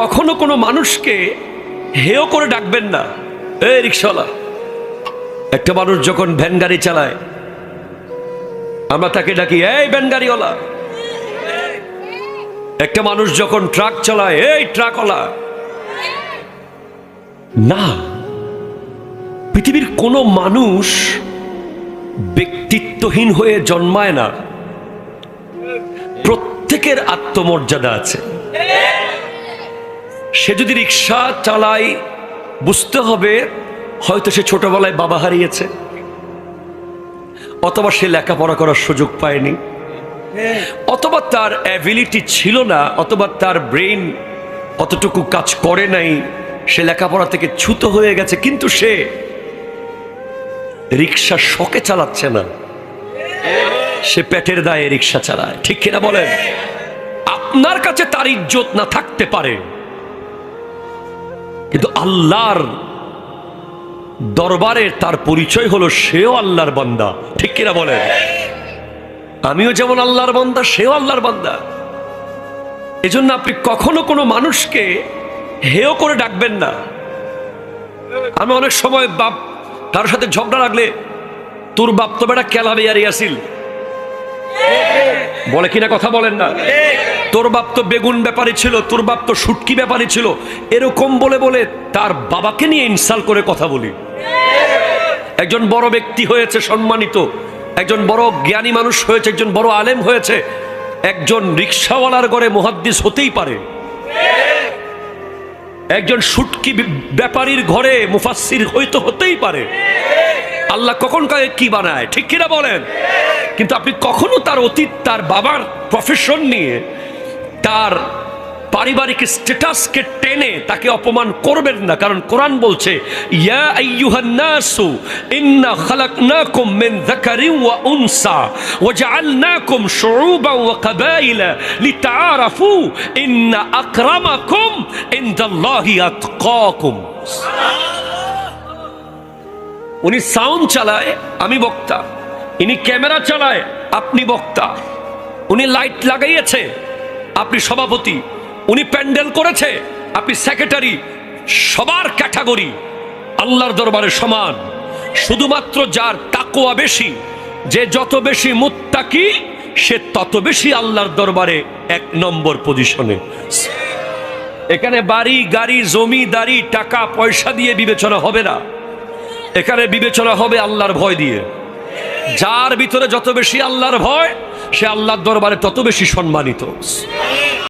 কখনো কোনো মানুষকে হেয় করে ডাকবেন না। এই রিক্সাওয়ালা একটা মানুষ যখন ভ্যান গাড়ি চালায়, আমরা তাকে ডাকি, এই ভ্যান গাড়িওয়ালা। একটা মানুষ যখন ট্রাক চালায়, এই ট্রাকওয়ালা। না, পৃথিবীর কোনো মানুষ ব্যক্তিত্বহীন হয়ে জন্মায় না। প্রত্যেকের আত্মমর্যাদা আছে। সে যদি রিক্সা চালায়, বুঝতে হবে হয়তো সে ছোটবেলায় বাবা হারিয়েছে, অথবা সে লেখাপড়া করার সুযোগ পায়নি, অথবা তার অ্যাবিলিটি ছিল না, অথবা তার ব্রেন অতটুকু কাজ করে নাই, সে লেখাপড়া থেকে ছুতো হয়ে গেছে, কিন্তু সে রিক্সা শখে চালাচ্ছে না। সে পেটের দায়ে রিক্সা চালায়। ঠিক কিনা বলেন? আপনার কাছে তার ইজ্জত না থাকতে পারে। কিন্তু আল্লাহর দরবারে তার পরিচয় হলো সেও আল্লাহর বান্দা। ঠিক কিনা বলেন? আমিও যেমন আল্লাহর বান্দা, সেও আল্লাহর বান্দা। এজন্য আপনি কখনো কোনো মানুষকে হেয় করে ডাকবেন না। আমি অনেক সময় বাপ তার সাথে ঝগড়া লাগলে, তোর বাপ তো বেটা কেলাবে আর ইয়াসিল বলে কিনা কথা বলেন না। তোর বাপ তো বেগুন ব্যাপারী ছিল, তোর বাপ তো সুটকি ব্যাপারী ছিল। এরকম বলে বলে তার বাবাকে নিয়ে ইনসাল করে কথা বলি। একজন বড় ব্যক্তি হয়েছে সম্মানিত, একজন বড় জ্ঞানী মানুষ হয়েছে, একজন বড় আলেম হয়েছে, একজন রিক্সাওয়ালার ঘরে মহাদ্দিস হতেই পারে। একজন সুটকি ব্যাপারীর ঘরে মুফাসসির হয়তো হতেই পারে। আল্লাহ কখন কাকে কি বানায়, ঠিক কিনা বলেন? কিন্তু আপনি কখনো তার অতীত, তার বাবার প্রফেশন নিয়ে তার পারিবারিক স্ট্যাটাসকে টেনে তাকে অপমান করবেন না, কারণ কোরআন বলছে উনি সাউন্ড চালায়, আমি বক্তা। ইনি ক্যামেরা চালায়, আপনি বক্তা। উনি লাইট লাগাইয়েছে। আপনি সভাপতি, উনি প্যান্ডেল করেছে, আপনি সেক্রেটারি, সবার ক্যাটাগরি, আল্লাহর দরবারে সমান। শুধুমাত্র যার তাকোয়া বেশি, যে যত বেশি মুত্তাকি, সে তত বেশি আল্লাহর দরবারে এক নম্বর পজিশনে। এখানে বাড়ি, গাড়ি জমিদারি টাকা, পয়সা দিয়ে বিবেচনা হবে না। এখানে বিবেচনা হবে আল্লাহর ভয় দিয়ে। যার ভিতরে যত বেশি আল্লাহর ভয়, সে আল্লাহর দরবারে তত বেশি সম্মানিত।